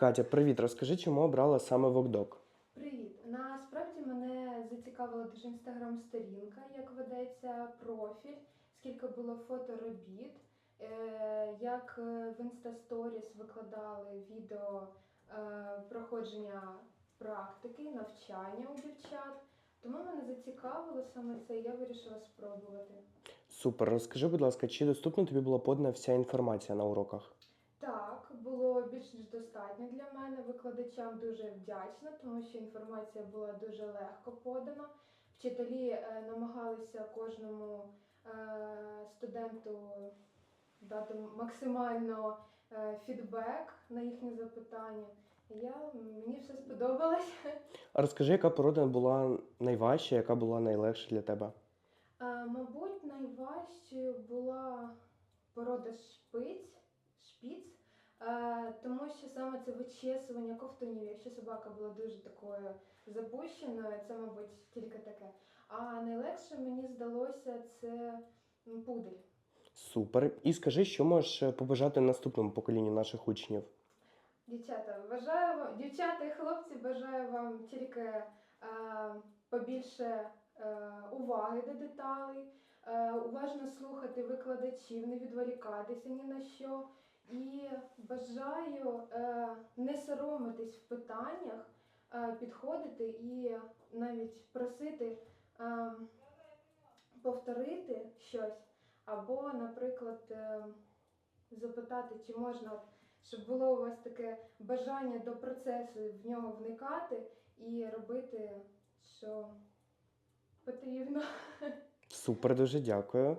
Катя, привіт. Розкажи, чому обрала саме Вокдок? Привіт! Насправді мене зацікавила дуже інстаграм-сторінка, як ведеться профіль, скільки було фоторобіт, е, як е, в інстасторіс викладали відео е, проходження практики, навчання у дівчат. Тому мене зацікавило саме це, і я вирішила спробувати. Супер. Розкажи, будь ласка, чи доступно тобі була подана вся інформація на уроках? Було більш ніж достатньо для мене. Викладачам дуже вдячна, тому що інформація була дуже легко подана. Вчителі е, намагалися кожному е, студенту дати максимально е, фідбек на їхні запитання. Я, мені все сподобалось. А розкажи, яка порода була найважча, яка була найлегша для тебе? Мабуть, найважчою була порода шпиць, тому що саме це вичесування ковтунів. Якщо собака була дуже такою запущеною, це, мабуть, тільки таке. А найлегше мені здалося це пудель. Супер. І скажи, що можеш е, побажати наступному поколінню наших учнів? Дівчата, бажаю вам, дівчата і хлопці, бажаю вам тільки е, побільше е, уваги до деталей, е, уважно слухати викладачів, не відволікатися ні на що. І бажаю е, не соромитись в питаннях, е, підходити і навіть просити е, повторити щось, або, наприклад, запитати, чи можна щоб було у вас таке бажання до процесу в нього вникати і робити, що потрібно. Супер, дуже дякую.